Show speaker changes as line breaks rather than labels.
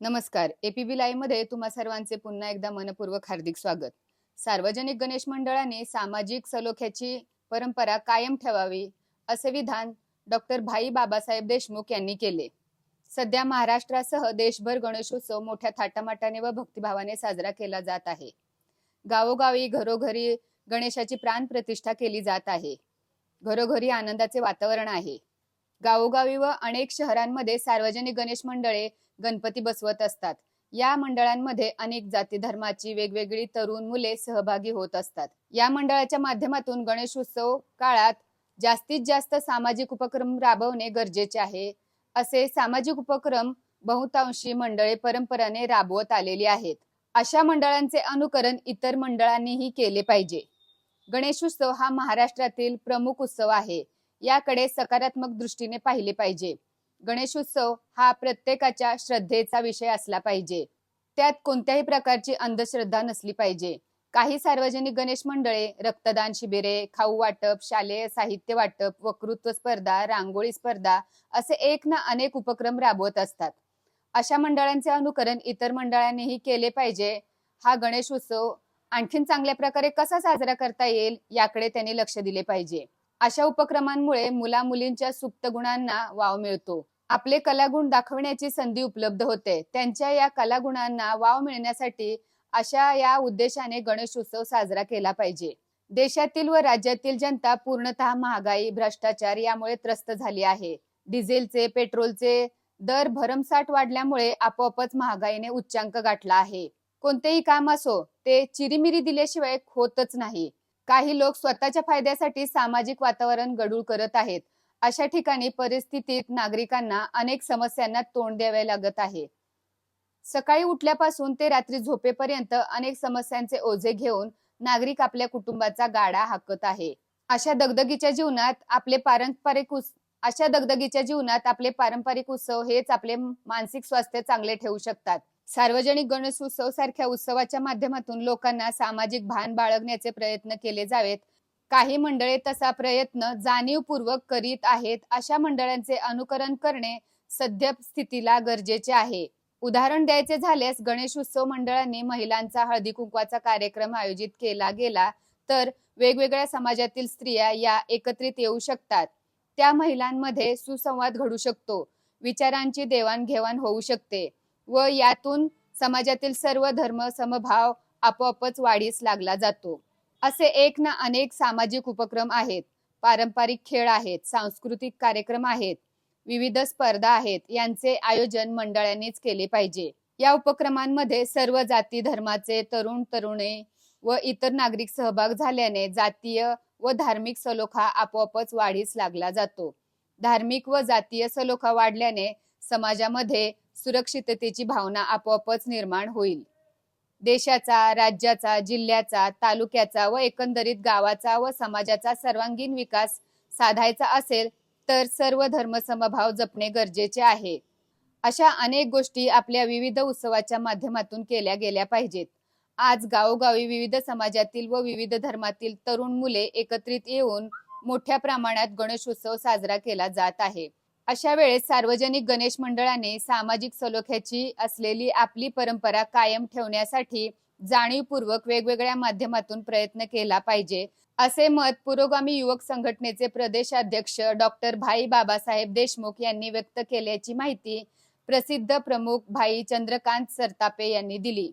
नमस्कार. एपीबी लाईव्हमध्ये तुम्हा सर्वांचे पुन्हा एकदा मनपूर्वक हार्दिक स्वागत. सार्वजनिक गणेश मंडळाने सामाजिक सलोख्याची परंपरा कायम ठेवावी असे विधान डॉक्टर भाई बाबासाहेब देशमुख यांनी केले. सध्या महाराष्ट्रासह देशभर गणेशोत्सव मोठ्या थाटामाटाने व भक्तिभावाने साजरा केला जात आहे. गावोगावी घरोघरी गणेशाची प्राण प्रतिष्ठा केली जात आहे. घरोघरी आनंदाचे वातावरण आहे. गावोगावी व अनेक शहरांमध्ये सार्वजनिक गणेश मंडळे गणपती बसवत असतात. या मंडळांमध्ये अनेक जाती धर्माची वेगवेगळी तरुण मुले सहभागी होत असतात. या मंडळाच्या माध्यमातून गणेश उत्सव काळात जास्तीत जास्त सामाजिक उपक्रम राबवणे गरजेचे आहे. असे सामाजिक उपक्रम बहुतांशी मंडळे परंपराने राबवत आलेली आहेत. अशा मंडळांचे अनुकरण इतर मंडळांनीही केले पाहिजे. गणेशोत्सव हा महाराष्ट्रातील प्रमुख उत्सव आहे. याकडे सकारात्मक दृष्टीने पाहिले पाहिजे. गणेशोत्सव हा प्रत्येकाच्या श्रद्धेचा विषय असला पाहिजे. त्यात कोणत्याही प्रकारची अंधश्रद्धा नसली पाहिजे. काही सार्वजनिक गणेश मंडळे रक्तदान शिबिरे खाऊ वाटप शालेय साहित्य वाटप वक्तृत्व स्पर्धा रांगोळी स्पर्धा असे एक ना अनेक उपक्रम राबवत असतात. अशा मंडळांचे अनुकरण इतर मंडळांनीही केले पाहिजे. हा गणेश उत्सव आणखीन चांगल्या प्रकारे कसा साजरा करता येईल याकडे त्यांनी लक्ष दिले पाहिजे. अशा उपक्रमांमुळे मुला मुलींच्या सुप्त गुणांना वाव मिळतो. आपले कलागुण दाखवण्याची संधी उपलब्ध होते. त्यांच्या या कलागुणांना वाव मिळण्यासाठी अशा या उद्देशाने गणेश उत्सव साजरा केला पाहिजे. देशातील व राज्यातील जनता पूर्णतः महागाई भ्रष्टाचार यामुळे त्रस्त झाली आहे. डिझेलचे पेट्रोलचे दर भरमसाठ वाढल्यामुळे आपोआपच महागाईने उच्चांक गाठला आहे. कोणतेही काम असो ते चिरीमिरी दिल्याशिवाय होतच नाही. काही लोक स्वतःच्या फायद्यासाठी सामाजिक वातावरण गडूळ करत आहेत. अशा ठिकाणी परिस्थितीत नागरिकांना अनेक समस्यांना तोंड द्यावे लागत आहे. सकाळी उठल्यापासून ते रात्री झोपेपर्यंत अनेक समस्यांचे ओझे घेऊन नागरिक आपल्या कुटुंबाचा गाडा हाकत आहे. अशा दगदगीच्या जीवनात आपले पारंपरिक उस- अशा दगदगीच्या जीवनात आपले पारंपरिक उत्सव हेच आपले मानसिक स्वास्थ्य चांगले ठेवू शकतात. सार्वजनिक गणेश उत्सव सारख्या उत्सवाच्या माध्यमातून लोकांना सामाजिक भान बाळगण्याचे प्रयत्न केले जावेत. काही मंडळे तसा प्रयत्न जाणीवपूर्वक करीत आहेत अशा मंडळांचे अनुकरण करणे सध्या स्थितीला गरजेचे आहे. उदाहरण द्यायचे झाल्यास गणेश उत्सव मंडळांनी महिलांचा हळदी कुंकवाचा कार्यक्रम आयोजित केला गेला तर वेगवेगळ्या समाजातील स्त्रिया या एकत्रित येऊ शकतात. त्या महिलांमध्ये सुसंवाद घडू शकतो. विचारांची देवाणघेवाण होऊ शकते. व यातून समाजातील सर्व धर्म समभाव आपोआपच वाढीस लागला जातो. असे एक ना अनेक सामाजिक उपक्रम आहेत. पारंपरिक खेळ आहेत सांस्कृतिक कार्यक्रम आहेत विविध स्पर्धा आहेत यांचे आयोजन मंडळांनीच केले पाहिजे. या उपक्रमांमध्ये सर्व जाती धर्माचे तरुण तरुणे व इतर नागरिक सहभाग झाल्याने जातीय व धार्मिक सलोखा आपोआपच वाढीस लागला जातो. धार्मिक व जातीय सलोखा वाढल्याने समाजामध्ये सुरक्षिततेची भावना आपोआपच निर्माण होईल. देशाचा राज्याचा जिल्ह्याचा तालुक्याचा व एकंदरीत गावाचा व समाजाचा सर्वांगीण विकास साधायचा असेल तर सर्व धर्मसमभाव जपणे गरजेचे आहे. अशा अनेक गोष्टी आपल्या विविध उत्सवाच्या माध्यमातून केल्या गेल्या पाहिजेत. आज गावोगावी विविध समाजातील व विविध धर्मातील तरुण मुले एकत्रित येऊन मोठ्या प्रमाणात गणेशोत्सव साजरा केला जात आहे. अशा वेळेस सार्वजनिक गणेश मंडळाने सामाजिक सलोख्याची असलेली आपली परंपरा कायम ठेवण्यासाठी जाणीवपूर्वक वेगवेगळ्या माध्यमातून प्रयत्न केला पाहिजे. असे मत पुरोगामी युवक संघटनेचे प्रदेशाध्यक्ष डॉक्टर भाई बाबासाहेब देशमुख यांनी व्यक्त केल्याची माहिती प्रसिद्ध प्रमुख भाई चंद्रकांत सरतापे यांनी दिली.